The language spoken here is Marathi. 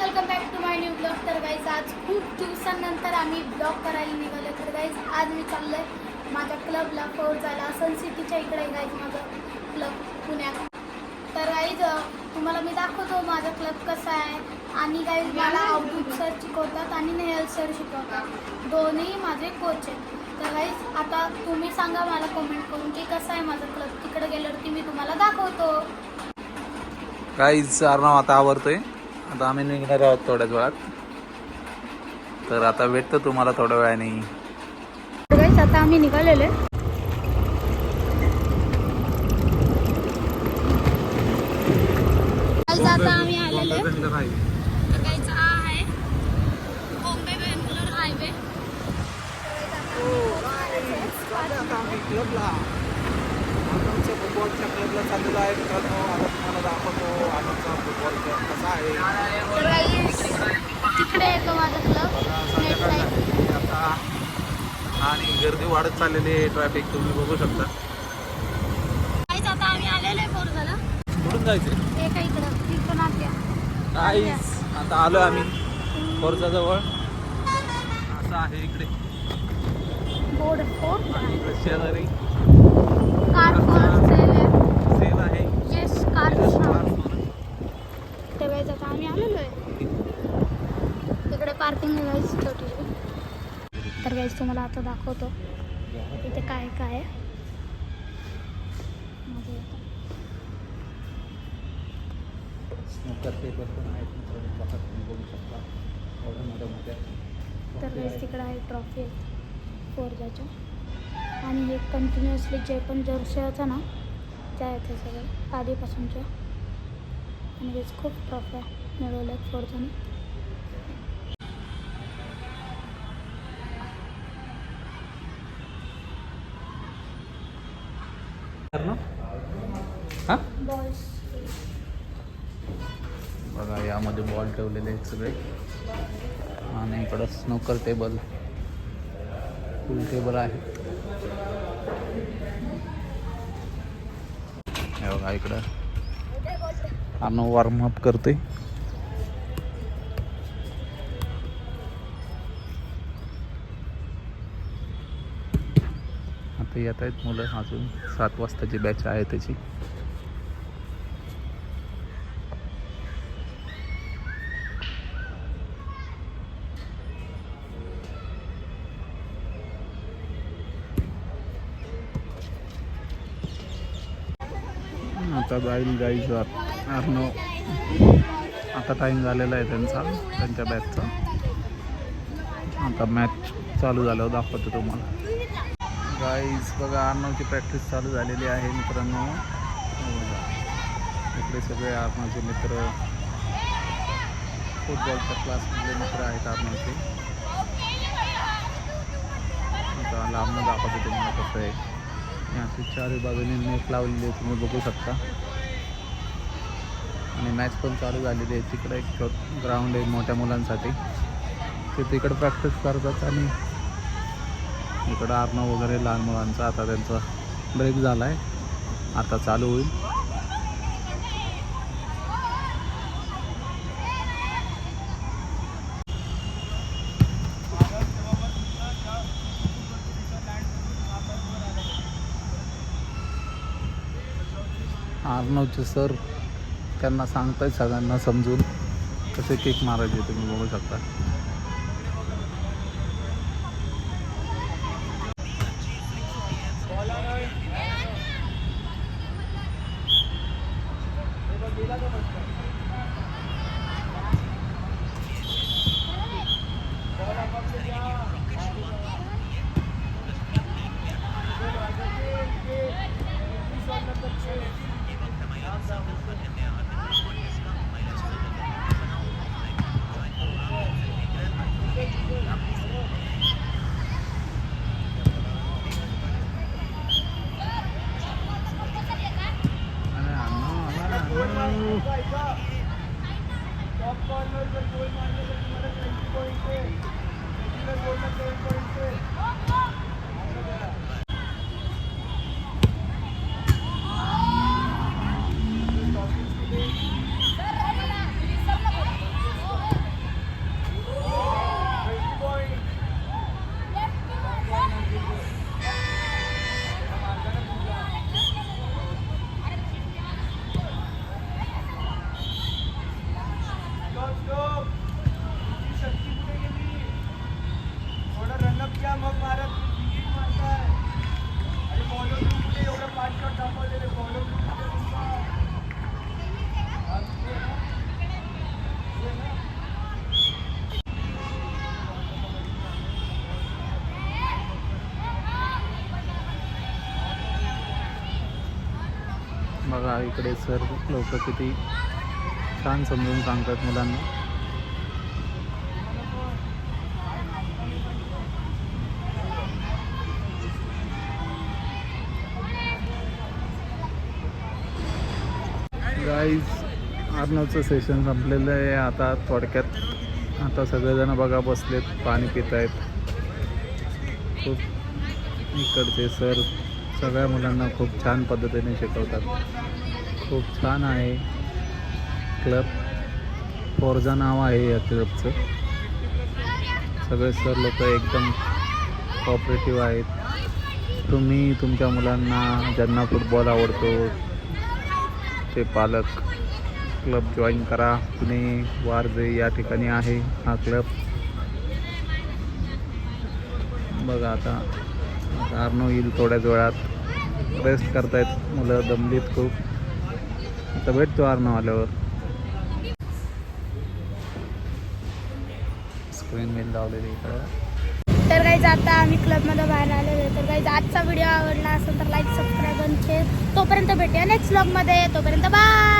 Welcome back to my new blog तर गाईज आज खूप दिवसांनंतर आम्ही ब्लॉग करायला निघालो तर गाईज आज मी आहे माझ्या क्लबला फोर झाला. सन सिटीच्या इकडे गाईज माझं क्लब पुण्यात. तर गाईज तुम्हाला मी दाखवतो माझा क्लब कसा आहे. आणि गाईज मला अवधूत सर शिकवतात आणि नेहल सर शिकवतात. दोन्ही माझे कोच आहेत. तर गाईज आता तुम्ही सांगा मला कमेंट करून की कसा आहे माझा क्लब तिकडे गेल्यावरती मी तुम्हाला दाखवतो. काहीच अर्णव आता आवडतोय आता आम्ही निघणार आहोत थोड्याच वेळात. तर आता भेटतो तुम्हाला थोड्या वेळाने. आता आम्ही निघालेलो आता आम्ही आलेलो हा आहे बॉम्बे बेंगलोर हायवे फुटबॉलच्या क्लबला चाललेलो आहे. मित्रांनो आता तुम्हाला दाखवतो आनंदचा फुटबॉलचा कसा आहे. तिकडे येतो माझा क्लब आता. आणि गर्दी वाढत चाललेली आहे ट्रॅफिक तुम्ही बघू शकता. गाईज आता आम्ही आलेलो आहे कुठून जायचं का इकडं तिकडून आत्या काहीच आता आलो आम्ही जवळ असं आहे इकडे. बोर्ड फोर आणि इकडे शेजारी. कार फॉर सेल आहे. सेल आहे. Yes car. ते वेळेस आता आम्ही आलेलो आहे. इकडे पार्किंग आहे छोटी तर गाईज तुम्हाला आता दाखवतो इथे काय काय आहे. टेबल पण आहेत मित्रांनो बघा तुम्ही बघू शकता. एवढ्या मोठ्या मोठ्या तर गाईज तिकडे आहे ट्रॉफी आहे. फोरजाच्या आणि हे कंटिन्युअसली जे पण होतं ना त्या आहेत हे सगळं. आधीपासूनच्या. आणि गाईज खूप ट्रॉफ्या मिळवल्या आहेत फोरजाने हा? बॉल्स बघा यामध्ये बॉल ठेवलेले आहेत सगळे. आणि इकडं स्नोकर टेबल पूल टेबल आहे. हे बघा इकडं. आणि वॉर्मअप करते आता येत आहेत मुलं अजून. सात वाजताची बॅच आहे त्याची. आता जाईल जायचं अर्नो आता टाईम झालेला आहे त्यांचा त्यांच्या बॅचचा आता मॅच चालू झाल्यावर दाखवतो तुम्हाला. गाईज बघा अर्णवची प्रॅक्टिस चालू झालेली आहे मित्रांनो. इकडे सगळे अर्नवचे मित्र फुटबॉलच्या क्लासमधले मित्र आहेत अर्नवचे आता लांबनं दाखवतो तुम्हाला कसं आहे. असे चारही बाजूने नेट लावलेली आहे तुम्ही बघू शकता आणि मॅच पण चालू झालेली आहे तिकडे एक छोट ग्राउंड आहे मोठ्या मुलांसाठी ते तिकडं प्रॅक्टिस करतात आणि इकडं आरणं वगैरे लहान मुलांचा आता त्यांचा ब्रेक झाला आहे आता चालू होईल आर्नवचे सर त्यांना सांगताय सगळ्यांना समजून कसे केक मारायचे तुम्ही बघू शकता. Thank you. बघा इकडे सर लोक किती छान समजून सांगतात मुलांना. गाईज अर्नवचं सेशन संपलेलं आहे. आता थोडक्यात आता सगळेजण बघा बसलेत पाणी पित आहेत खूप इकडचे सर सगळ्या मुलांना खूप छान पद्धतीने शिकवतात. खूप छान आहे क्लब. फोरजा नाव आहे या क्लबचं. सगळे सर लोक एकदम कॉपरेटिव्ह आहेत. तुम्ही तुमच्या मुलांना ज्यांना फुटबॉल आवडतो ते पालक क्लब जॉईन करा. पुणे वारजे या ठिकाणी आहे हा क्लब. बघा आता आता येईल थोड्याच वेळात. रेस्ट करतायत मुलं दमलीत खूप. आता भेटतो अर्नो आल्यावर. स्क्रीन बिल लावलेली इकडं. तर काही आता आम्ही क्लबमध्ये बाहेर आलेलो आहे. तर काही आजचा व्हिडिओ आवडला असेल तर लाईक सबस्क्राईब आणि शेअर तोपर्यंत भेटूया नेक्स्ट ब्लॉगमध्ये तोपर्यंत बाय